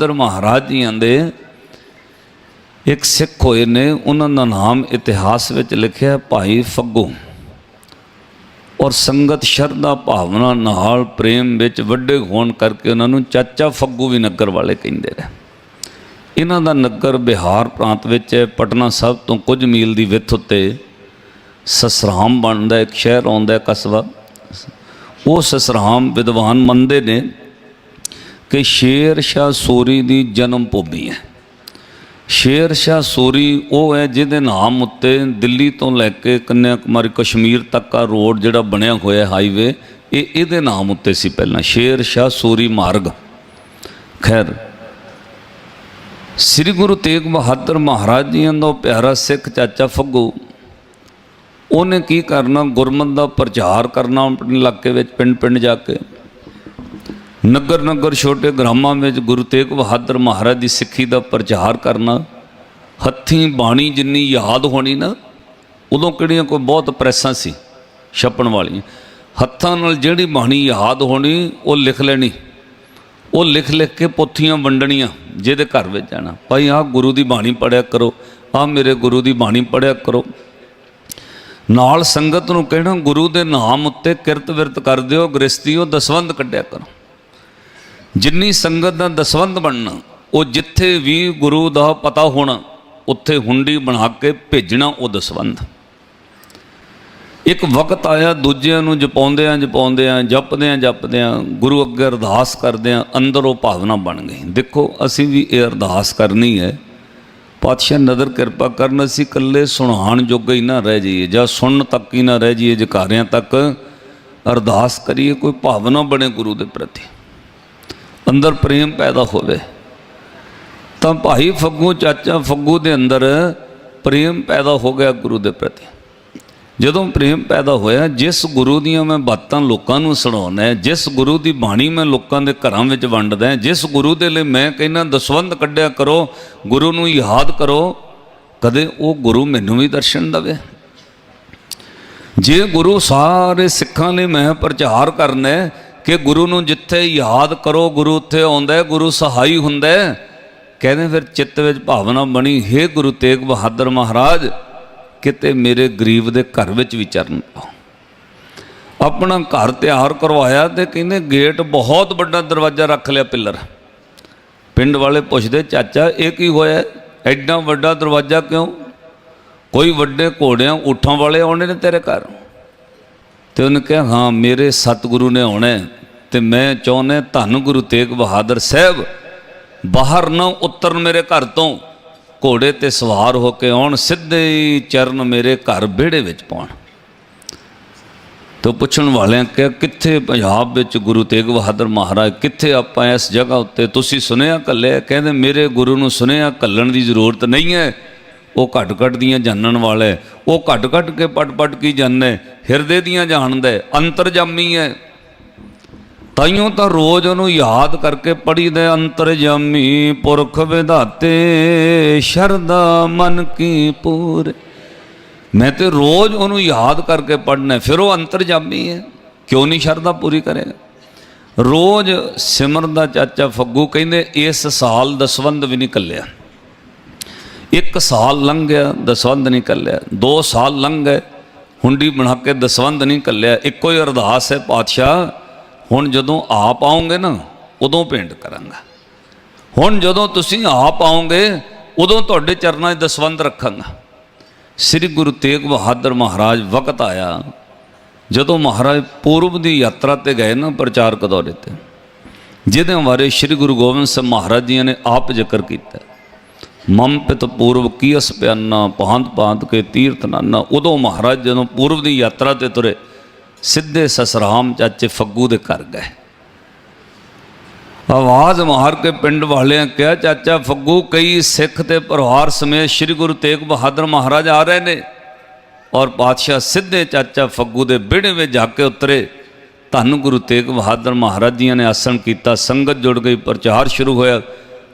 ਬਹਾਦਰ ਮਹਾਰਾਜ ਜੀਆਂ ਦੇ ਇੱਕ ਸਿੱਖ ਹੋਏ ਨੇ, ਉਹਨਾਂ ਦਾ ਨਾਮ ਇਤਿਹਾਸ ਵਿੱਚ ਲਿਖਿਆ ਭਾਈ ਫੱਗੂ। ਔਰ ਸੰਗਤ ਸ਼ਰਧਾ ਭਾਵਨਾ ਨਾਲ ਪ੍ਰੇਮ ਵਿੱਚ ਵੱਡੇ ਹੋਣ ਕਰਕੇ ਉਹਨਾਂ ਨੂੰ ਚਾਚਾ ਫੱਗੂ ਵੀ ਨਗਰ ਵਾਲੇ ਕਹਿੰਦੇ ਨੇ। ਇਹਨਾਂ ਦਾ ਨਗਰ ਬਿਹਾਰ ਪ੍ਰਾਂਤ ਵਿੱਚ ਹੈ, ਪਟਨਾ ਸਾਹਿਬ ਤੋਂ ਕੁਝ ਮੀਲ ਦੀ ਵਿੱਥ ਉੱਤੇ ਸਸਰਾਮ ਬਣਦਾ, ਇੱਕ ਸ਼ਹਿਰ ਆਉਂਦਾ ਕਸਬਾ। ਉਹ ਸਸਰਾਮ ਵਿਦਵਾਨ ਮੰਨਦੇ ਨੇ ਕਿ ਸ਼ੇਰ ਸ਼ਾਹ ਸੂਰੀ ਦੀ ਜਨਮ ਭੂਮੀ ਹੈ। ਸ਼ੇਰ ਸ਼ਾਹ ਸੂਰੀ ਉਹ ਹੈ ਜਿਹਦੇ ਨਾਮ ਉੱਤੇ ਦਿੱਲੀ ਤੋਂ ਲੈ ਕੇ ਕੰਨਿਆ ਕੁਮਾਰੀ ਕਸ਼ਮੀਰ ਤੱਕ ਦਾ ਰੋਡ ਜਿਹੜਾ ਬਣਿਆ ਹੋਇਆ ਹਾਈਵੇ ਇਹ ਇਹਦੇ ਨਾਮ ਉੱਤੇ ਸੀ ਪਹਿਲਾਂ। ਸ਼ੇਰ ਸ਼ਾਹ ਸੂਰੀ ਮਾਰਗ। ਖੈਰ, ਸ੍ਰੀ ਗੁਰੂ ਤੇਗ ਬਹਾਦਰ ਮਹਾਰਾਜ ਜੀਆਂ ਦਾ ਪਿਆਰਾ ਸਿੱਖ ਚਾਚਾ ਫੱਗੂ, ਉਹਨੇ ਕੀ ਕਰਨਾ? ਗੁਰਮਤ ਦਾ ਪ੍ਰਚਾਰ ਕਰਨਾ ਆਪਣੇ ਇਲਾਕੇ ਵਿੱਚ ਪਿੰਡ ਪਿੰਡ ਜਾ ਕੇ। ਨਗਰ ਨਗਰ ਛੋਟੇ ਗ੍ਰਾਮਾਂ ਵਿੱਚ ਗੁਰੂ ਤੇਗ ਬਹਾਦਰ ਮਹਾਰਾਜ ਦੀ ਸਿੱਖੀ ਦਾ ਪ੍ਰਚਾਰ ਕਰਨਾ, ਹੱਥੀਂ ਬਾਣੀ ਜਿੰਨੀ ਯਾਦ ਹੋਣੀ ਨਾ, ਉਦੋਂ ਕਿਹੜੀਆਂ ਕੋਈ ਬਹੁਤ ਪ੍ਰੈਸਾਂ ਸੀ, ਛਪਣ ਵਾਲੀਆਂ। ਹੱਥਾਂ ਨਾਲ ਜਿਹੜੀ ਬਾਣੀ ਯਾਦ ਹੋਣੀ, ਉਹ ਲਿਖ ਲੈਣੀ। ਉਹ ਲਿਖ ਲਿਖ ਕੇ ਪੋਥੀਆਂ ਵੰਡਣੀਆਂ, ਜਿਹਦੇ ਘਰ ਵਿੱਚ ਜਾਣਾ। ਭਾਈ, ਆਹ ਗੁਰੂ ਦੀ ਬਾਣੀ ਪੜਿਆ ਕਰੋ, ਆਹ ਮੇਰੇ ਗੁਰੂ ਦੀ ਬਾਣੀ ਪੜਿਆ ਕਰੋ। ਨਾਲ ਸੰਗਤ ਨੂੰ ਕਹਿਣਾ, ਗੁਰੂ ਦੇ ਨਾਮ ਉੱਤੇ ਕਿਰਤ ਵਿਰਤ ਕਰ ਦਿਓ ਹੋ ਦਸਵੰਦ ਕੱਢਿਆ ਕਰੋ। ਜਿੰਨੀ ਸੰਗਤ ਦਾ ਦਸਵੰਦ ਬਣਨਾ, ਉਹ ਜਿੱਥੇ ਵੀ ਗੁਰੂ ਦਾ ਪਤਾ ਹੋਣਾ, ਉੱਥੇ ਹੁੰਡੀ ਬਣਾ ਕੇ ਭੇਜਣਾ ਉਹ ਦਸਵੰਦ ਇੱਕ ਵਕਤ ਆਇਆ, ਦੂਜਿਆਂ ਨੂੰ ਜਪਾਉਂਦਿਆਂ ਜਪਾਉਂਦਿਆਂ, ਜਪਦਿਆਂ ਜਪਦਿਆਂ, ਗੁਰੂ ਅੱਗੇ ਅਰਦਾਸ ਕਰਦਿਆਂ ਅੰਦਰ ਉਹ ਭਾਵਨਾ ਬਣ ਗਈ। ਦੇਖੋ, ਅਸੀਂ ਵੀ ਇਹ ਅਰਦਾਸ ਕਰਨੀ ਹੈ। ਪਾਤਸ਼ਾਹ ਨਦਰ ਕਿਰਪਾ ਕਰਨ, ਅਸੀਂ ਇਕੱਲੇ ਸੁਣਾਉਣ ਜੋਗੇ ਹੀ ਨਾ ਰਹਿ ਜਾਈਏ, ਜਾਂ ਸੁਣਨ ਤੱਕ ਹੀ ਨਾ ਰਹਿ ਜਾਈਏ, ਜਕਾਰਿਆਂ ਤੱਕ ਅਰਦਾਸ ਕਰੀਏ, ਕੋਈ ਭਾਵਨਾ ਬਣੇ ਗੁਰੂ ਦੇ ਪ੍ਰਤੀ। ਅੰਦਰ ਪ੍ਰੇਮ ਪੈਦਾ ਹੋਵੇ। ਤਾਂ ਭਾਈ ਫੱਗੂ ਚਾਚਾ ਫੱਗੂ ਦੇ ਅੰਦਰ ਪ੍ਰੇਮ ਪੈਦਾ ਹੋ ਗਿਆ ਗੁਰੂ ਦੇ ਪ੍ਰਤੀ। ਜਦੋਂ ਪ੍ਰੇਮ ਪੈਦਾ ਹੋਇਆ, ਜਿਸ ਗੁਰੂ ਦੀਆਂ ਮੈਂ ਬਾਤਾਂ ਲੋਕਾਂ ਨੂੰ ਸੁਣਾਉਣਾ ਜਿਸ ਗੁਰੂ ਦੀ ਬਾਣੀ ਮੈਂ ਲੋਕਾਂ ਦੇ ਘਰਾਂ ਵਿੱਚ ਵੰਡਦਾ ਜਿਸ ਗੁਰੂ ਦੇ ਲਈ ਮੈਂ ਕਹਿੰਦਾ ਦਸਵੰਦ ਕੱਢਿਆ ਕਰੋ, ਗੁਰੂ ਨੂੰ ਯਾਦ ਕਰੋ, ਕਦੇ ਉਹ ਗੁਰੂ ਮੈਨੂੰ ਵੀ ਦਰਸ਼ਨ ਦੇਵੇ। ਜੇ ਗੁਰੂ ਸਾਰੇ ਸਿੱਖਾਂ ਲਈ ਮੈਂ ਪ੍ਰਚਾਰ ਕਰਨਾ ਕਿ ਗੁਰੂ ਨੂੰ ਜਿੱਥੇ ਯਾਦ ਕਰੋ, ਗੁਰੂ ਉੱਥੇ ਆਉਂਦਾ ਗੁਰੂ ਸਹਾਈ ਹੁੰਦਾ ਕਹਿੰਦੇ ਫਿਰ ਚਿੱਤ ਵਿੱਚ ਭਾਵਨਾ ਬਣੀ, ਹੈ ਗੁਰੂ ਤੇਗ ਬਹਾਦਰ ਮਹਾਰਾਜ, ਕਿਤੇ ਮੇਰੇ ਗਰੀਬ ਦੇ ਘਰ ਵਿੱਚ ਵੀ ਚਰਨ ਪਾਓ ਆਪਣਾ ਘਰ ਤਿਆਰ ਕਰਵਾਇਆ ਤੇ ਕਹਿੰਦੇ ਗੇਟ ਬਹੁਤ ਵੱਡਾ ਦਰਵਾਜ਼ਾ ਰੱਖ ਲਿਆ ਪਿੱਲਰ। ਪਿੰਡ ਵਾਲੇ ਪੁੱਛਦੇ, ਚਾਚਾ, ਇਹ ਕੀ ਹੋਇਆ? ਐਡਾ ਵੱਡਾ ਦਰਵਾਜ਼ਾ ਕਿਉਂ? ਕੋਈ ਵੱਡੇ ਘੋੜਿਆਂ, ਊਠਾਂ ਵਾਲੇ ਆਉਣੇ ਨੇ ਤੇਰੇ ਘਰ? ਤੇ ਉਹਨੇ ਕਿਹਾ, ਹਾਂ, ਮੇਰੇ ਸਤਿਗੁਰੂ ਨੇ ਆਉਣਾ ਹੈ ਤੇ ਮੈਂ ਚਾਹੁੰਦਾ ਧੰਨ ਗੁਰੂ ਤੇਗ ਬਹਾਦਰ ਸਾਹਿਬ ਬਾਹਰ ਨਾ ਉਤਰਨ ਮੇਰੇ ਘਰ ਤੋਂ, ਘੋੜੇ ਤੇ ਸਵਾਰ ਹੋ ਕੇ ਆਉਣ, ਸਿੱਧੇ ਹੀ ਚਰਨ ਮੇਰੇ ਘਰ ਵਿਹੜੇ ਵਿੱਚ ਪਾਉਣ। ਤੋ ਪੁੱਛਣ ਵਾਲਿਆਂ ਕਿਹਾ, ਕਿੱਥੇ ਪੰਜਾਬ ਵਿੱਚ ਗੁਰੂ ਤੇਗ ਬਹਾਦਰ ਮਹਾਰਾਜ, ਕਿੱਥੇ ਆਪਾਂ ਇਸ ਜਗ੍ਹਾ ਉੱਤੇ? ਤੁਸੀਂ ਸੁਣਿਆ ਕੱਲੇ ਕਹਿੰਦੇ, ਮੇਰੇ ਗੁਰੂ ਨੂੰ ਸੁਣਿਆ ਕੱਲਣ ਦੀ ਜ਼ਰੂਰਤ ਨਹੀਂ ਹੈ। ਉਹ ਘਟ ਘਟ ਦੀਆਂ ਜਾਣਨ ਵਾਲੇ। ਉਹ ਘਟ ਘਟ ਕੇ ਪਟ ਪਟ ਕੀ ਜਾਣਦਾ ਹਿਰਦੇ ਦੀਆਂ ਜਾਣਦਾ ਹੈ, ਅੰਤਰਜਾਮੀ ਹੈ। ਤਾਈਓ ਤਾਂ ਰੋਜ਼ ਉਹਨੂੰ ਯਾਦ ਕਰਕੇ ਪੜੀਦਾ ਅੰਤਰਜਾਮੀ ਪੁਰਖ ਵਿਧਾਤੇ ਸ਼ਰਦਾ ਮਨ ਕੀ ਪੂਰ। ਮੈਂ ਤੇ ਰੋਜ਼ ਉਹਨੂੰ ਯਾਦ ਕਰਕੇ ਪੜਨਾ ਫਿਰ ਉਹ ਅੰਤਰਜਾਮੀ ਹੈ। ਕਿਉਂ ਨਹੀਂ ਸ਼ਰਦਾ ਪੂਰੀ ਕਰੇਗਾ ਰੋਜ਼ ਸਿਮਰ ਦਾ ਚਾਚਾ ਫੱਗੂ ਕਹਿੰਦੇ ਇਸ ਸਾਲ ਦਸਵੰਦ ਵੀ ਨਹੀਂ ਕੱਲਿਆ। ਇੱਕ ਸਾਲ ਲੰਘ ਗਿਆ ਦਸਵੰਦ ਨਹੀਂ ਕੱਲਿਆ। ਦੋ ਸਾਲ ਲੰਘ ਗਏ ਹੁੰਡੀ ਬਣਾ ਕੇ ਦਸਵੰਦ ਨਹੀਂ ਕੱਲਿਆ ਇੱਕੋ ਹੀ ਅਰਦਾਸ ਹੈ, ਪਾਤਸ਼ਾਹ, ਹੁਣ ਜਦੋਂ ਆਪ ਆਉਂਗੇ ਨਾ, ਉਦੋਂ ਭੇਂਟ ਕਰਾਂਗਾ। ਹੁਣ ਜਦੋਂ ਤੁਸੀਂ ਆਪ ਆਉਂਗੇ, ਉਦੋਂ ਤੁਹਾਡੇ ਚਰਨਾਂ 'ਚ ਦਸਵੰਦ ਰੱਖਾਂਗਾ। ਸ੍ਰੀ ਗੁਰੂ ਤੇਗ ਬਹਾਦਰ ਮਹਾਰਾਜ ਵਕਤ ਆਇਆ। ਜਦੋਂ ਮਹਾਰਾਜ ਪੂਰਬ ਦੀ ਯਾਤਰਾ ਤੇ ਗਏ ਨਾ ਪ੍ਰਚਾਰਕ ਦੌਰੇ ਤੇ, ਜਿਹਦੇ ਬਾਰੇ ਸ੍ਰੀ ਗੁਰੂ ਗੋਬਿੰਦ ਸਿੰਘ ਮਹਾਰਾਜ ਜੀ ਨੇ ਆਪ ਜ਼ਿਕਰ ਕੀਤਾ। ਮਮ ਪਿਤ ਪੂਰਵ ਕੀਸ ਪਿਆਨਾ ਪਹੰਤ ਪਾਂਤ ਕੇ ਤੀਰਥ ਨਾਨਾ। ਉਦੋਂ ਮਹਾਰਾਜ ਜਦੋਂ ਪੂਰਬ ਦੀ ਯਾਤਰਾ ਤੇ ਤੁਰੇ, ਸਿੱਧੇ ਸਸਰਾਮ ਚਾਚੇ ਫੱਗੂ ਦੇ ਘਰ ਗਏ। ਆਵਾਜ਼ ਮਾਰ ਕੇ ਪਿੰਡ ਵਾਲਿਆਂ ਕਿਹਾ, ਚਾਚਾ ਫੱਗੂ, ਕਈ ਸਿੱਖ ਤੇ ਪਰਿਵਾਰ ਸਮੇਤ ਸ੍ਰੀ ਗੁਰੂ ਤੇਗ ਬਹਾਦਰ ਮਹਾਰਾਜ ਆ ਰਹੇ ਨੇ। ਔਰ ਪਾਤਸ਼ਾਹ ਸਿੱਧੇ ਚਾਚਾ ਫੱਗੂ ਦੇ ਵਿਹੜੇ ਵਿੱਚ ਜਾ ਕੇ ਉਤਰੇ। ਧੰਨ ਗੁਰੂ ਤੇਗ ਬਹਾਦਰ ਮਹਾਰਾਜ ਜੀਆਂ ਨੇ ਆਸਣ ਕੀਤਾ, ਸੰਗਤ ਜੁੜ ਗਈ, ਪ੍ਰਚਾਰ ਸ਼ੁਰੂ ਹੋਇਆ।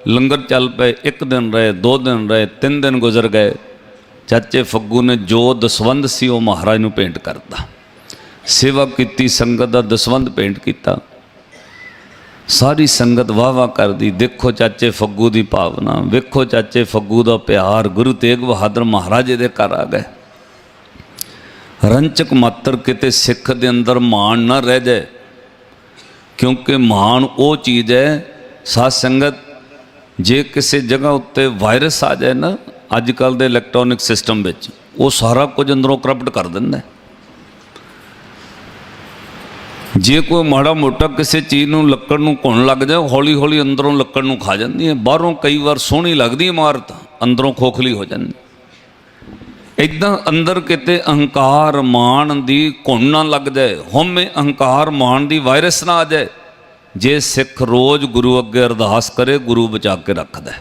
ਲੰਗਰ ਚੱਲ ਪਏ, ਇੱਕ ਦਿਨ ਰਹੇ, ਦੋ ਦਿਨ ਰਹੇ, ਤਿੰਨ ਦਿਨ ਗੁਜ਼ਰ ਗਏ। ਚਾਚੇ ਫੱਗੂ ਨੇ ਜੋ ਦਸਵੰਦ ਸੀ ਉਹ ਮਹਾਰਾਜ ਨੂੰ ਭੇਂਟ ਕਰਤਾ। ਸੇਵਾ ਕੀਤੀ, ਸੰਗਤ ਦਾ ਦਸਵੰਦ ਭੇਂਟ ਕੀਤਾ। ਸਾਰੀ ਸੰਗਤ ਵਾਹ ਵਾਹ ਕਰਦੀ, ਦੇਖੋ ਚਾਚੇ ਫੱਗੂ ਦੀ ਭਾਵਨਾ, ਵੇਖੋ ਚਾਚੇ ਫੱਗੂ ਦਾ ਪਿਆਰ, ਗੁਰੂ ਤੇਗ ਬਹਾਦਰ ਮਹਾਰਾਜ ਦੇ ਘਰ ਆ ਗਏ। ਰੰਚਕ ਮਾਤਰ ਕਿਤੇ ਸਿੱਖ ਦੇ ਅੰਦਰ ਮਾਣ ਨਾ ਰਹਿ ਜਾਏ, ਕਿਉਂਕਿ ਮਾਣ ਉਹ ਚੀਜ਼ ਹੈ, ਸਾਧ ਸੰਗਤ ਜੇ ਕਿਸੇ ਜਗ੍ਹਾ ਉੱਤੇ ਵਾਇਰਸ ਆ ਜਾਏ ਨਾ ਅੱਜ ਕੱਲ ਦੇ ਇਲੈਕਟ੍ਰੋਨਿਕ ਸਿਸਟਮ ਵਿੱਚ, ਉਹ ਸਾਰਾ ਕੁਝ ਅੰਦਰੋਂ ਕਰਪਟ ਕਰ ਦਿੰਦਾ ਜੇ ਕੋਈ ਮਾੜਾ ਮੋਟਾ ਕਿਸੇ ਚੀਜ਼ ਨੂੰ ਲੱਕੜ ਨੂੰ ਘੁਣ ਲੱਗ ਜਾਏ ਹੌਲੀ ਹੌਲੀ ਅੰਦਰੋਂ ਲੱਕੜ ਨੂੰ ਖਾ ਜਾਂਦੀ ਹੈ। ਬਾਹਰੋਂ ਕਈ ਵਾਰ ਸੋਹਣੀ ਲੱਗਦੀ ਹੈ ਇਮਾਰਤ, ਅੰਦਰੋਂ ਖੋਖਲੀ ਹੋ ਜਾਂਦੀ ਇਦਾਂ ਅੰਦਰ ਕਿਤੇ ਅਹੰਕਾਰ ਮਾਣ ਦੀ ਘੁਣ ਨਾ ਲੱਗ ਜਾਏ ਹਉਮੈ ਅਹੰਕਾਰ ਮਾਣ ਦੀ ਵਾਇਰਸ ਨਾ ਆ ਜਾਏ ਜੇ ਸਿੱਖ ਰੋਜ਼ ਗੁਰੂ ਅੱਗੇ ਅਰਦਾਸ ਕਰੇ, ਗੁਰੂ ਬਚਾ ਕੇ ਰੱਖਦਾ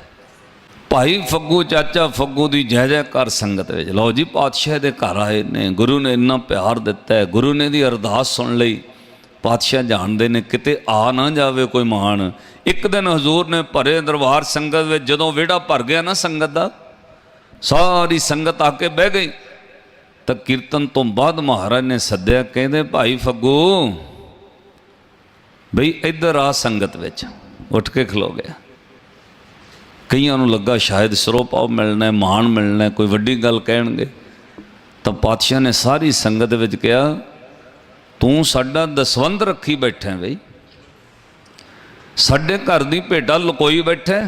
ਭਾਈ ਫੱਗੂ ਚਾਚਾ ਫੱਗੂ ਦੀ ਜੈ ਜੈਕਾਰ ਸੰਗਤ ਵਿੱਚ। ਲਓ ਜੀ, ਪਾਤਸ਼ਾਹ ਦੇ ਘਰ ਆਏ ਨੇ, ਗੁਰੂ ਨੇ ਇੰਨਾ ਪਿਆਰ ਦਿੱਤਾ ਹੈ। ਗੁਰੂ ਨੇ ਦੀ ਅਰਦਾਸ ਸੁਣ ਲਈ। ਪਾਤਸ਼ਾਹ ਜਾਣਦੇ ਨੇ, ਕਿਤੇ ਆ ਨਾ ਜਾਵੇ ਕੋਈ ਮਾਣ। ਇੱਕ ਦਿਨ ਹਜ਼ੂਰ ਨੇ ਭਰੇ ਦਰਬਾਰ ਸੰਗਤ ਵਿੱਚ, ਜਦੋਂ ਵਿਹੜਾ ਭਰ ਗਿਆ ਨਾ ਸੰਗਤ ਦਾ, ਸਾਰੀ ਸੰਗਤ ਆ ਕੇ ਬਹਿ ਗਈ। ਤਾਂ ਕੀਰਤਨ ਤੋਂ ਬਾਅਦ ਮਹਾਰਾਜ ਨੇ ਸੱਦਿਆ, ਕਹਿੰਦੇ ਭਾਈ ਫੱਗੂ ਬਈ ਇੱਧਰ ਆ ਸੰਗਤ ਵਿੱਚ, ਉੱਠ ਕੇ ਖਲੋ ਗਿਆ। ਕਈਆਂ ਨੂੰ ਲੱਗਾ ਸ਼ਾਇਦ ਸਰੋਪਾਵ ਮਿਲਣਾ, ਮਾਣ ਮਿਲਣਾ, ਕੋਈ ਵੱਡੀ ਗੱਲ ਕਹਿਣਗੇ। ਤਾਂ ਪਾਤਸ਼ਾਹ ਨੇ ਸਾਰੀ ਸੰਗਤ ਵਿੱਚ ਕਿਹਾ, ਤੂੰ ਸਾਡਾ ਦਸਵੰਧ ਰੱਖੀ ਬੈਠਾ ਬਈ। ਸਾਡੇ ਘਰ ਦੀ ਭੇਟਾ ਲੁਕੋਈ ਬੈਠਾ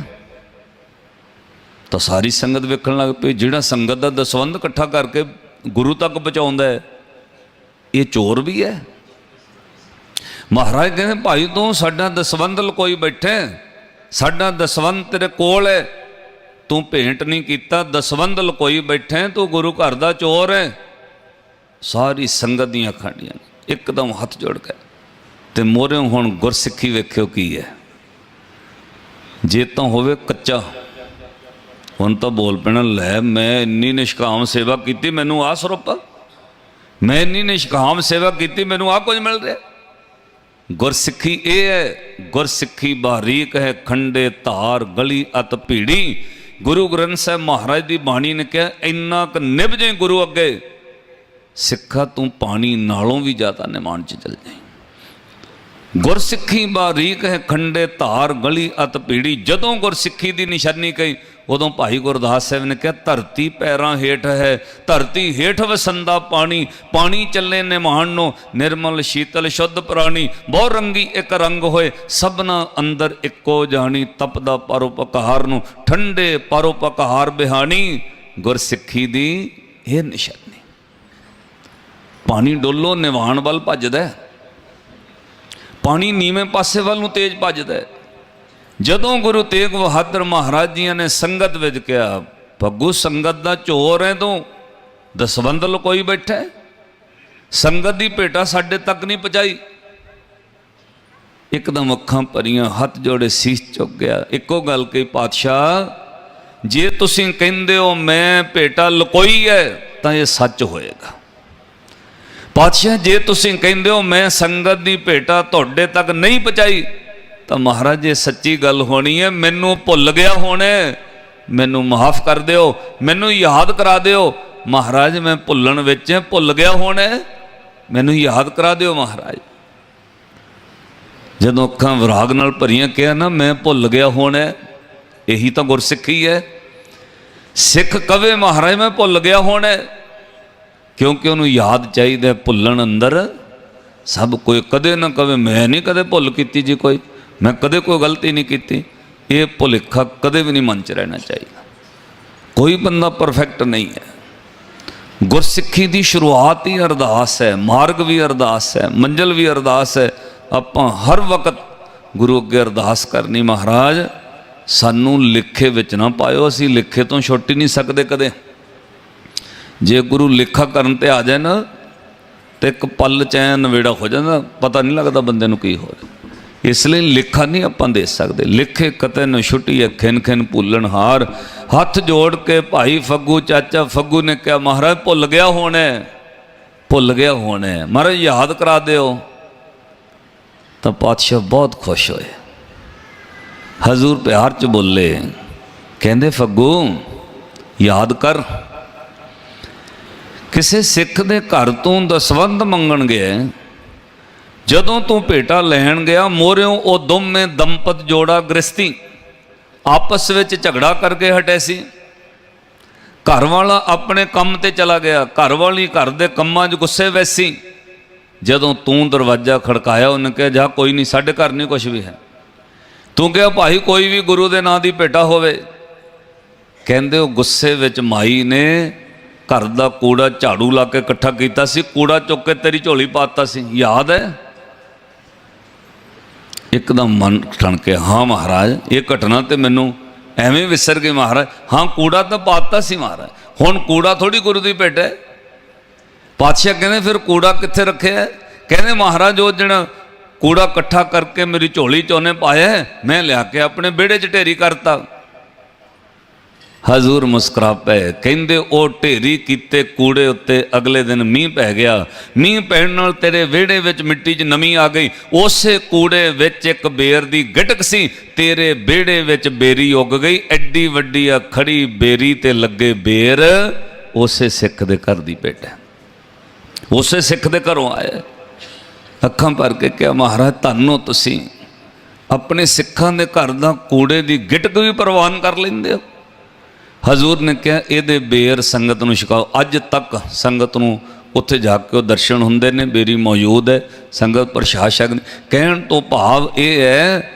ਤਾਂ ਸਾਰੀ ਸੰਗਤ ਵੇਖਣ ਲੱਗ ਪਈ, ਜਿਹੜਾ ਸੰਗਤ ਦਾ ਦਸਵੰਧ ਇਕੱਠਾ ਕਰਕੇ ਗੁਰੂ ਤੱਕ ਪਹੁੰਚਾਉਂਦਾ ਹੈ, ਇਹ ਚੋਰ ਵੀ ਹੈ। ਮਹਾਰਾਜ ਕਹਿੰਦੇ, ਭਾਈ, ਤੂੰ ਸਾਡਾ ਦਸਵੰਧ ਲਕੋਈ ਬੈਠੇ ਸਾਡਾ ਦਸਵੰਧ ਤੇਰੇ ਕੋਲ ਹੈ। ਤੂੰ ਭੇਂਟ ਨਹੀਂ ਕੀਤਾ ਦਸਵੰਧ ਲਕੋਈ ਬੈਠੇ ਤੂੰ ਗੁਰੂ ਘਰ ਦਾ ਚੋਰ ਹੈ। ਸਾਰੀ ਸੰਗਤ ਦੀਆਂ ਅੱਖਾਂ ਨੇ, ਇੱਕਦਮ ਹੱਥ ਜੋੜ ਕੇ। ਤੇ ਮੋਰੇ ਹੁਣ ਗੁਰਸਿੱਖੀ ਵੇਖਿਓ ਕੀ ਹੈ। ਜੇ ਤਾਂ ਹੋਵੇ ਕੱਚਾ। ਹੁਣ ਤਾਂ ਬੋਲ ਪੈਣਾ, ਲੈ, ਮੈਂ ਇੰਨੀ ਨਿਸ਼ਕਾਮ ਸੇਵਾ ਕੀਤੀ, ਮੈਨੂੰ ਆ ਸਰੂਪ। ਮੈਂ ਇੰਨੀ ਨਿਸ਼ਕਾਮ ਸੇਵਾ ਕੀਤੀ, ਮੈਨੂੰ ਆ ਕੁਝ ਮਿਲ ਰਿਹਾ। ਗੁਰਸਿੱਖੀ ਇਹ ਹੈ, ਗੁਰਸਿੱਖੀ ਬਾਰੀਕ ਹੈ, ਖੰਡੇ ਧਾਰ, ਗਲੀ ਅਤ ਭੀੜੀ। ਗੁਰੂ ਗ੍ਰੰਥ ਸਾਹਿਬ ਮਹਾਰਾਜ ਦੀ ਬਾਣੀ ਨੇ ਕਿਹਾ, ਇੰਨਾ ਕੁ ਨਿਭ ਜੇ ਗੁਰੂ ਅੱਗੇ। ਸਿੱਖਾ ਤੂੰ ਪਾਣੀ ਨਾਲੋਂ ਵੀ ਜ਼ਿਆਦਾ ਨਿਮਾਣ ਚ ਚਲ ਜਾਏ ਗੁਰਸਿੱਖੀ ਬਾਰੀਕ ਹੈ, ਖੰਡੇ ਧਾਰ, ਗਲੀ ਅਤ ਭੀੜੀ। ਜਦੋਂ ਗੁਰਸਿੱਖੀ ਦੀ ਨਿਸ਼ਾਨੀ ਕਹੀ ਉਦੋਂ ਭਾਈ ਗੁਰਦਾਸ ਸਾਹਿਬ ਨੇ ਕਿਹਾ, ਧਰਤੀ ਪੈਰਾਂ ਹੇਠ ਹੈ, ਧਰਤੀ ਹੇਠ ਵਸੰਦਾ ਪਾਣੀ ਪਾਣੀ ਚੱਲੇ ਨਿਮਾਣ ਨੂੰ, ਨਿਰਮਲ, ਸ਼ੀਤਲ, ਸ਼ੁੱਧ ਪ੍ਰਾਣੀ, ਬਹੁ ਰੰਗੀ ਇੱਕ ਰੰਗ ਹੋਏ, ਸਭਨਾ ਅੰਦਰ ਇੱਕੋ ਜਾਣੀ, ਤਪਦਾ ਪਰਉਪਕਾਰ ਨੂੰ, ਠੰਡੇ ਪਰਉਪਕਾਰ ਬਿਹਾਣੀ, ਗੁਰਸਿੱਖੀ ਦੀ ਇਹ ਨਿਸ਼ਾਨੀ। ਪਾਣੀ ਡੋਲੋ, ਨਿਵਾਣ ਵੱਲ ਭੱਜਦਾ ਪਾਣੀ ਨੀਵੇਂ ਪਾਸੇ ਵੱਲ ਨੂੰ ਤੇਜ਼ ਭੱਜਦਾ ਜਦੋਂ ਗੁਰੂ ਤੇਗ ਬਹਾਦਰ ਮਹਾਰਾਜ ਜੀਆਂ ਨੇ ਸੰਗਤ ਵਿੱਚ ਕਿਹਾ, ਭੱਗੂ, ਸੰਗਤ ਦਾ ਚੋਰ ਹੈ ਤੂੰ? ਦਸਵੰਦ ਲਕੋਈ ਬੈਠਾ ਸੰਗਤ ਦੀ ਭੇਟਾ ਸਾਡੇ ਤੱਕ ਨਹੀਂ ਪਹੁੰਚਾਈ। ਇੱਕਦਮ ਅੱਖਾਂ ਭਰੀਆਂ, ਹੱਥ ਜੋੜੇ ਸੀਸ ਝੁਕ ਗਿਆ। ਇੱਕੋ ਗੱਲ ਕਹੀ, ਪਾਤਸ਼ਾਹ, ਜੇ ਤੁਸੀਂ ਕਹਿੰਦੇ ਹੋ ਮੈਂ ਭੇਟਾ ਲਕੋਈ ਹੈ, ਤਾਂ ਇਹ ਸੱਚ ਹੋਏਗਾ। ਪਾਤਸ਼ਾਹ, ਜੇ ਤੁਸੀਂ ਕਹਿੰਦੇ ਹੋ ਮੈਂ ਸੰਗਤ ਦੀ ਭੇਟਾ ਤੁਹਾਡੇ ਤੱਕ ਨਹੀਂ ਪਹੁੰਚਾਈ ਤਾਂ ਮਹਾਰਾਜ ਇਹ ਸੱਚੀ ਗੱਲ ਹੋਣੀ ਹੈ, ਮੈਨੂੰ ਭੁੱਲ ਗਿਆ ਹੋਣਾ। ਮੈਨੂੰ ਮਾਫ ਕਰ ਦਿਓ, ਮੈਨੂੰ ਯਾਦ ਕਰਾ ਦਿਓ। ਮਹਾਰਾਜ, ਮੈਂ ਭੁੱਲਣ ਵਿੱਚ ਭੁੱਲ ਗਿਆ ਹੋਣਾ। ਮੈਨੂੰ ਯਾਦ ਕਰਾ ਦਿਓ ਮਹਾਰਾਜ। ਜਦੋਂ ਅੱਖਾਂ ਵਿਰਾਗ ਨਾਲ ਭਰੀਆਂ ਕਿਹਾ ਨਾ, ਮੈਂ ਭੁੱਲ ਗਿਆ ਹੋਣਾ। ਇਹੀ ਤਾਂ ਗੁਰਸਿੱਖੀ ਹੈ। ਸਿੱਖ ਕਵੇ, ਮਹਾਰਾਜ, ਮੈਂ ਭੁੱਲ ਗਿਆ ਹੋਣਾ। ਕਿਉਂਕਿ ਉਹਨੂੰ ਯਾਦ ਚਾਹੀਦਾ ਭੁੱਲਣ ਅੰਦਰ। ਸਭ ਕੋਈ ਕਦੇ ਨਾ ਕਵੇ, ਮੈਂ ਨਹੀਂ ਕਦੇ ਭੁੱਲ ਕੀਤੀ ਜੀ ਕੋਈ। ਮੈਂ ਕਦੇ ਕੋਈ ਗਲਤੀ ਨਹੀਂ ਕੀਤੀ। ਇਹ ਭੁਲੇਖਾ ਕਦੇ ਵੀ ਨਹੀਂ ਮਨ ਚ ਰਹਿਣਾ ਚਾਹੀਦਾ। ਕੋਈ ਬੰਦਾ ਪਰਫੈਕਟ ਨਹੀਂ ਹੈ। ਗੁਰਸਿੱਖੀ ਦੀ ਸ਼ੁਰੂਆਤ ਹੀ ਅਰਦਾਸ ਹੈ, ਮਾਰਗ ਵੀ ਅਰਦਾਸ ਹੈ, ਮੰਜ਼ਲ ਵੀ ਅਰਦਾਸ ਹੈ। ਆਪਾਂ ਹਰ ਵਕਤ ਗੁਰੂ ਅੱਗੇ ਅਰਦਾਸ ਕਰਨੀ ਮਹਾਰਾਜ, ਸਾਨੂੰ ਲਿਖੇ ਵਿੱਚ ਨਾ ਪਾਇਓ, ਅਸੀਂ ਲਿਖੇ ਤੋਂ ਛੁੱਟ ਨਹੀਂ ਸਕਦੇ ਕਦੇ। ਜੇ ਗੁਰੂ ਲਿਖਾ ਕਰਨ ਤੇ ਆ ਜਾਏ ਨਾ ਤੇ ਇੱਕ ਪਲ ਚੈਨ ਨਵੇੜਾ ਹੋ ਜਾਂਦਾ, ਪਤਾ ਨਹੀਂ ਲੱਗਦਾ ਬੰਦੇ ਨੂੰ ਕੀ ਹੋ ਰਿਹਾ ਇਸ ਲਈ ਲਿਖਾ ਨਹੀਂ ਆਪਾਂ ਦੇ ਸਕਦੇ। ਲਿਖੇ ਕਤੇ ਨ ਛੁੱਟੀ ਖਿਨ ਖਿਨ ਭੁੱਲਣ ਹਾਰ। ਹੱਥ ਜੋੜ ਕੇ ਭਾਈ ਫੱਗੂ, ਚਾਚਾ ਫੱਗੂ ਨੇ ਕਿਹਾ, ਮਹਾਰਾਜ, ਭੁੱਲ ਗਿਆ ਹੋਣਾ ਭੁੱਲ ਗਿਆ ਹੋਣਾ ਮਹਾਰਾਜ, ਯਾਦ ਕਰਾ ਦਿਓ। ਤਾਂ ਪਾਤਸ਼ਾਹ ਬਹੁਤ ਖੁਸ਼ ਹੋਏ। ਹਜ਼ੂਰ ਪਿਆਰ ਚ ਬੋਲੇ, ਕਹਿੰਦੇ, ਫੱਗੂ, ਯਾਦ ਕਰ। ਕਿਸੇ ਸਿੱਖ ਦੇ ਘਰ ਤੋਂ ਦਸਵੰਧ ਮੰਗਣ ਗਿਆ ਜਦੋਂ ਤੂੰ ਭੇਟਾ ਲੈਣ ਗਿਆ, ਮੋਰਿਓ, ਉਹ ਦੁਮੇ ਦੰਪਤ ਜੋੜਾ ਗ੍ਰਸਤੀ। ਆਪਸ ਵਿੱਚ ਝਗੜਾ ਕਰਕੇ ਹਟੇ ਸੀ। ਘਰ ਵਾਲਾ ਆਪਣੇ ਕੰਮ ਤੇ ਚਲਾ ਗਿਆ। ਘਰ ਵਾਲੀ ਘਰ ਦੇ ਕੰਮਾਂ 'ਚ ਗੁੱਸੇ ਵੈਸੀ ਜਦੋਂ ਤੂੰ ਦਰਵਾਜ਼ਾ ਖੜਕਾਇਆ, ਉਹਨੇ ਕਿਹਾ, ਜਾ, ਕੋਈ ਨਹੀਂ, ਸਾਡੇ ਘਰ ਨਹੀਂ ਕੁਝ ਵੀ ਹੈ। ਤੂੰ ਕਿਹਾ, ਭਾਈ, ਕੋਈ ਵੀ ਗੁਰੂ ਦੇ ਨਾਂ ਦੀ ਭੇਟਾ ਹੋਵੇ। ਕਹਿੰਦੇ ਉਹ ਗੁੱਸੇ ਵਿੱਚ ਮਾਈ ਨੇ ਘਰ ਦਾ ਕੂੜਾ ਝਾੜੂ ਲਾ ਕੇ ਇਕੱਠਾ ਕੀਤਾ ਸੀ। ਕੂੜਾ ਚੁੱਕ ਕੇ ਤੇਰੀ ਝੋਲੀ ਪਾਤਾ ਸੀ। ਯਾਦ ਹੈ? ਇੱਕਦਮ ਮਨ ਠਣ ਕੇ, ਹਾਂ ਮਹਾਰਾਜ, ਇਹ ਘਟਨਾ ਤੇ ਮੈਨੂੰ ਐਵੇਂ ਵਿਸਰ ਗਈ ਮਹਾਰਾਜ। ਹਾਂ, ਕੂੜਾ ਤਾਂ ਪਾਤਾ ਸੀ ਮਹਾਰਾਜ। ਹੁਣ ਕੂੜਾ ਥੋੜੀ ਗੁਰੂ ਦੀ ਭੇਟ ਹੈ। ਪਾਤਸ਼ਾਹ ਕਹਿੰਦੇ, ਫਿਰ ਕੂੜਾ ਕਿੱਥੇ ਰੱਖਿਆ ਕਹਿੰਦੇ, ਮਹਾਰਾਜ, ਉਹ ਜਿਹੜਾ ਕੂੜਾ ਇਕੱਠਾ ਕਰਕੇ ਮੇਰੀ ਝੋਲੀ ਚ ਉਹਨੇ ਪਾਇਆ ਮੈਂ ਲਿਆ ਕੇ ਆਪਣੇ ਵਿਹੜੇ 'ਚ ਢੇਰੀ ਕਰਤਾ। ਹਜ਼ੂਰ ਮੁਸਕਰਾ ਪਏ ਕਹਿੰਦੇ, ਉਹ ਢੇਰੀ ਕੀਤੇ ਕੂੜੇ ਉੱਤੇ ਅਗਲੇ ਦਿਨ ਮੀਂਹ ਪੈ ਗਿਆ। ਮੀਂਹ ਪੈਣ ਨਾਲ ਤੇਰੇ ਵਿਹੜੇ ਵਿੱਚ ਮਿੱਟੀ 'ਚ ਨਮੀ ਆ ਗਈ। ਉਸੇ ਕੂੜੇ ਵਿੱਚ ਇੱਕ ਬੇਰ ਦੀ ਗਟਕ ਸੀ। ਤੇਰੇ ਵਿਹੜੇ ਵਿੱਚ ਬੇਰੀ ਉੱਗ ਗਈ। ਐਡੀ ਵੱਡੀ ਆ ਖੜੀ ਬੇਰੀ ਤੇ ਲੱਗੇ ਬੇਰ ਉਸੇ ਸਿੱਖ ਦੇ ਘਰ ਦੀ ਭੇਟ ਹੈ। ਉਸੇ ਸਿੱਖ ਦੇ ਘਰੋਂ ਆਇਆ ਅੱਖਾਂ ਭਰ ਕੇ ਕਿਹਾ, ਮਹਾਰਾਜ, ਧੰਨੋ ਤੁਸੀਂ। ਆਪਣੇ ਸਿੱਖਾਂ ਦੇ ਘਰ ਦਾ ਕੂੜੇ ਦੀ ਗਿਟਕ ਵੀ ਪ੍ਰਵਾਨ ਕਰ ਲੈਂਦੇ ਹੋ। ਹਜ਼ੂਰ ਨੇ ਕਿਹਾ, ਇਹਦੇ ਬੇਰ ਸੰਗਤ ਨੂੰ ਛਕਾਓ। ਅੱਜ ਤੱਕ ਸੰਗਤ ਨੂੰ ਉੱਥੇ ਜਾ ਕੇ ਉਹ ਦਰਸ਼ਨ ਹੁੰਦੇ ਨੇ, ਬੇਰੀ ਮੌਜੂਦ ਹੈ, ਸੰਗਤ ਪ੍ਰਸ਼ਾਸਕ ਨੇ। ਕਹਿਣ ਤੋਂ ਭਾਵ ਇਹ ਹੈ,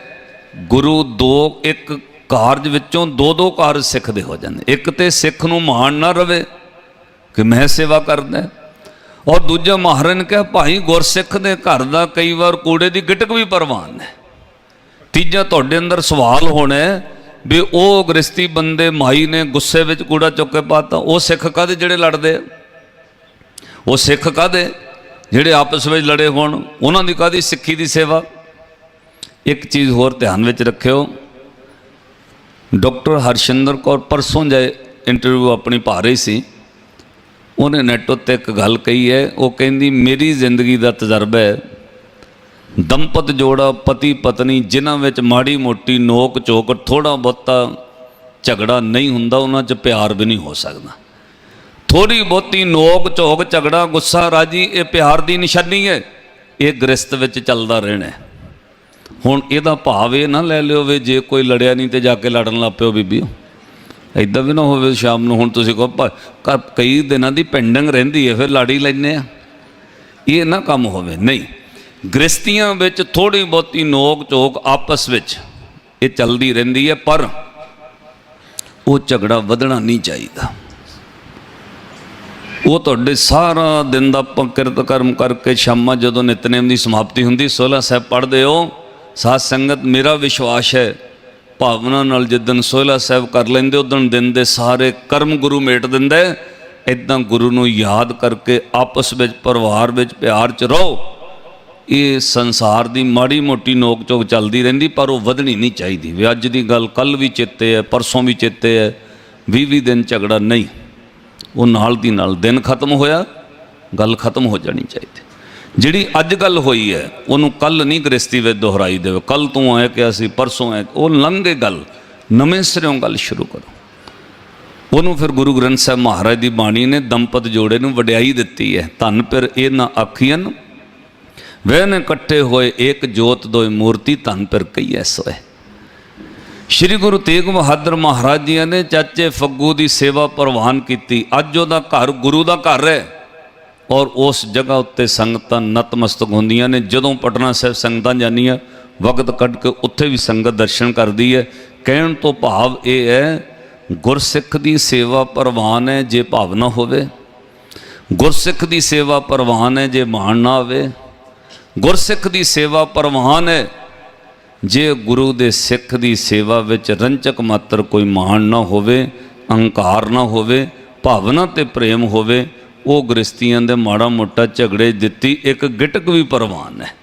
ਗੁਰੂ ਦੋ, ਇੱਕ ਕਾਰਜ ਵਿੱਚੋਂ ਦੋ ਦੋ ਕਾਰਜ ਸਿੱਖਦੇ ਹੋ ਜਾਂਦੇ। ਇੱਕ ਤੇ ਸਿੱਖ ਨੂੰ ਮਾਣ ਨਾ ਰਵੇ ਕਿ ਮੈਂ ਸੇਵਾ ਕਰਦਾ ਔਰ ਦੂਜਾ ਮਹਾਰਾਜ ਨੇ ਕਿਹਾ, ਭਾਈ ਗੁਰਸਿੱਖ ਦੇ ਘਰ ਦਾ ਕਈ ਵਾਰ ਕੂੜੇ ਦੀ ਗਿਟਕ ਵੀ ਪ੍ਰਵਾਨ ਹੈ। ਤੀਜਾ, ਤੁਹਾਡੇ ਅੰਦਰ ਸਵਾਲ ਹੋਣਾ ਵੀ ਉਹ ਗ੍ਰਸਤੀ ਬੰਦੇ ਮਾਈ ਨੇ ਗੁੱਸੇ ਵਿੱਚ ਕੂੜਾ ਚੁੱਕ ਕੇ ਪਾਤਾ, ਉਹ ਸਿੱਖ ਕਾਦੇ ਜਿਹੜੇ ਲੜਦੇ ਉਹ ਸਿੱਖ ਕਾਦੇ ਜਿਹੜੇ ਆਪਸ ਵਿੱਚ ਲੜੇ ਹੋਣ, ਉਹਨਾਂ ਦੀ ਕਾਦੀ ਸਿੱਖੀ ਦੀ ਸੇਵਾ? ਇੱਕ ਚੀਜ਼ ਹੋਰ ਧਿਆਨ ਵਿੱਚ ਰੱਖਿਓ। ਡਾਕਟਰ ਹਰਸ਼ਿੰਦਰ ਕੌਰ ਪਰਸੋਂ ਜੇ ਇੰਟਰਵਿਊ ਆਪਣੀ ਪਾ ਰਹੀ ਸੀ, ਉਹਨੇ ਨੈਟ ਉੱਤੇ ਇੱਕ ਗੱਲ ਕਹੀ ਹੈ, ਉਹ ਕਹਿੰਦੀ, ਮੇਰੀ ਜ਼ਿੰਦਗੀ ਦਾ ਤਜਰਬਾ ਹੈ ਦੰਪਤ ਜੋੜਾ ਪਤੀ ਪਤਨੀ, ਜਿਨ੍ਹਾਂ ਵਿੱਚ ਮਾੜੀ ਮੋਟੀ ਨੋਕ ਚੋਕ ਥੋੜਾ ਬਹੁਤਾ ਝਗੜਾ ਨਹੀਂ ਹੁੰਦਾ, ਉਹਨਾਂ 'ਚ ਪਿਆਰ ਵੀ ਨਹੀਂ ਹੋ ਸਕਦਾ। ਥੋੜੀ ਬਹੁਤੀ ਨੋਕ ਝੋਕ ਝਗੜਾ, ਗੁੱਸਾ, ਰਾਜੀ, ਇਹ ਪਿਆਰ ਦੀ ਨਿਸ਼ਾਨੀ ਹੈ। ਇਹ ਗ੍ਰਸਤ ਵਿੱਚ ਚੱਲਦਾ ਰਹਿਣਾ ਹੁਣ ਇਹਦਾ ਭਾਵ ਇਹ ਨਾ ਲੈ ਲਿਓ ਵੀ ਜੇ ਕੋਈ ਲੜਿਆ ਨਹੀਂ ਤੇ ਜਾ ਕੇ ਲੜਨ ਲੱਗ ਪਿਓ ਬੀਬੀਓ ਐਦਾਂ ਵੀ ਨਾ ਹੋਵੇ ਸ਼ਾਮ ਨੂੰ, ਹੁਣ ਤੁਸੀਂ ਕਹੋ, ਭਾ- ਕ- ਕਈ ਦਿਨਾਂ ਦੀ ਪੈਂਡਿੰਗ ਰਹਿੰਦੀ ਹੈ, ਫਿਰ ਲੜੀ ਲੈਂਦੇ ਆ। ਇਹ ਨਾ ਕੰਮ ਹੋਵੇ। ਨਹੀਂ ਗ੍ਰਸਤੀਆਂ ਵਿੱਚ ਥੋੜੀ ਬਹੁਤੀ ਨੋਕ ਝੋਕ ਆਪਸ ਵਿੱਚ ਇਹ ਚੱਲਦੀ ਰਹਿੰਦੀ ਹੈ, ਪਰ ਉਹ ਝਗੜਾ ਵਧਣਾ ਨਹੀਂ ਚਾਹੀਦਾ ਉਹ ਤੁਹਾਡੇ ਸਾਰਾ ਦਿਨ ਦਾ ਆਪਾਂ ਕਿਰਤ ਕਰਮ ਕਰਕੇ ਸ਼ਾਮਾਂ ਜਦੋਂ ਨਿਤਨੇਮ ਦੀ ਸਮਾਪਤੀ ਹੁੰਦੀ ਸੋਲਾ ਸਾਹਿਬ ਪੜ੍ਹਦੇ ਹੋ, ਸਾਧ ਸੰਗਤ ਮੇਰਾ ਵਿਸ਼ਵਾਸ ਹੈ, ਭਾਵਨਾ ਨਾਲ ਜਿੱਦਨ ਸੋਲਾ ਸਾਹਿਬ ਕਰ ਲੈਂਦੇ, ਉਦੋਂ ਦਿਨ ਦੇ ਸਾਰੇ ਕਰਮ ਗੁਰੂ ਮੇਟ ਦਿੰਦਾ ਹੈ। ਗੁਰੂ ਨੂੰ ਯਾਦ ਕਰਕੇ ਆਪਸ ਵਿੱਚ, ਪਰਿਵਾਰ ਵਿੱਚ ਪਿਆਰ ਚ ਰਹੋ ਇਹ ਸੰਸਾਰ ਦੀ ਮਾੜੀ ਮੋਟੀ ਨੋਕ ਚੋਕ ਚੱਲਦੀ ਰਹਿੰਦੀ, ਪਰ ਉਹ ਵਧਣੀ ਨਹੀਂ ਚਾਹੀਦੀ। ਵੀ ਅੱਜ ਦੀ ਗੱਲ ਕੱਲ ਵੀ ਚੇਤੇ ਹੈ, ਪਰਸੋਂ ਵੀ ਚੇਤੇ ਹੈ 20 20 ਦਿਨ ਝਗੜਾ ਨਹੀਂ। ਉਹ ਨਾਲ ਦੀ ਨਾਲ ਦਿਨ ਖਤਮ ਹੋਇਆ, ਗੱਲ ਖਤਮ ਹੋ ਜਾਣੀ ਚਾਹੀਦੀ। ਜਿਹੜੀ ਅੱਜ ਗੱਲ ਹੋਈ ਹੈ, ਉਹਨੂੰ ਕੱਲ ਨਹੀਂ ਗ੍ਰਸਤੀ ਵਿੱਚ ਦੁਹਰਾਈ ਦੇਵੇ। ਕੱਲ ਤੂੰ ਆਇਆ ਕਿ ਅਸੀਂ ਪਰਸੋਂ ਆਇਆ ਉਹ ਲੰਘੇ ਗੱਲ, ਨਵੇਂ ਸਿਰਿਓਂ ਗੱਲ ਸ਼ੁਰੂ ਕਰੋ। ਉਹਨੂੰ ਫਿਰ ਗੁਰੂ ਗ੍ਰੰਥ ਸਾਹਿਬ ਮਹਾਰਾਜ ਦੀ ਬਾਣੀ ਨੇ ਦੰਪਤ ਜੋੜੇ ਨੂੰ ਵਡਿਆਈ ਦਿੱਤੀ ਹੈ। ਧੰਨ ਫਿਰ ਇਹ ਨਾ ਆਖੀਆਂ ਵੇ ਇਕੱਠੇ ਹੋਏ ਇੱਕ ਜੋਤ ਦੋਇ ਮੂਰਤੀ ਧਨ ਪਰ ਕਈ ਐਸੋ ਹੈ ਸ਼੍ਰੀ ਗੁਰੂ ਤੇਗ ਬਹਾਦਰ ਮਹਾਰਾਜ ਜੀ ਨੇ ਚਾਚੇ ਫੱਗੂ ਦੀ ਸੇਵਾ ਪ੍ਰਵਾਨ ਕੀਤੀ। ਅੱਜ ਉਹਦਾ ਘਰ ਗੁਰੂ ਦਾ ਘਰ ਹੈ ਔਰ ਉਸ ਜਗ੍ਹਾ ਉੱਤੇ ਸੰਗਤਾਂ ਨਤਮਸਤਕ ਹੁੰਦੀਆਂ ਨੇ। ਜਦੋਂ ਪਟਨਾ ਸਾਹਿਬ ਸੰਗਤਾਂ ਜਾਂਦੀਆਂ, ਵਕਤ ਕੱਢ ਕੇ ਉੱਥੇ ਵੀ ਸੰਗਤ ਦਰਸ਼ਨ ਕਰਦੀ ਹੈ। ਕਹਿਣ ਤੋਂ ਭਾਵ ਇਹ ਹੈ, ਗੁਰਸਿੱਖ ਦੀ ਸੇਵਾ ਪ੍ਰਵਾਨ ਹੈ ਜੇ ਭਾਵਨਾ ਹੋਵੇ। ਗੁਰਸਿੱਖ ਦੀ ਸੇਵਾ ਪ੍ਰਵਾਨ ਹੈ ਜੇ ਮਾਣ ਨਾ ਆਵੇ। ਗੁਰਸਿੱਖ ਦੀ ਸੇਵਾ ਪ੍ਰਵਾਨ ਹੈ। ਜੇ ਗੁਰੂ ਦੇ ਸਿੱਖ ਦੀ ਸੇਵਾ ਵਿੱਚ ਰੰਚਕ ਮਾਤਰ ਕੋਈ ਮਾਣ ਨਾ ਹੋਵੇ, ਅਹੰਕਾਰ ਨਾ ਹੋਵੇ, ਭਾਵਨਾ ਤੇ ਪ੍ਰੇਮ ਹੋਵੇ, ਉਹ ਗ੍ਰਸਤੀਆਂ ਦੇ ਮਾੜਾ ਮੋਟਾ ਝਗੜੇ ਦਿੱਤੀ ਇੱਕ ਗਿਟਕ ਵੀ ਪ੍ਰਵਾਨ ਹੈ।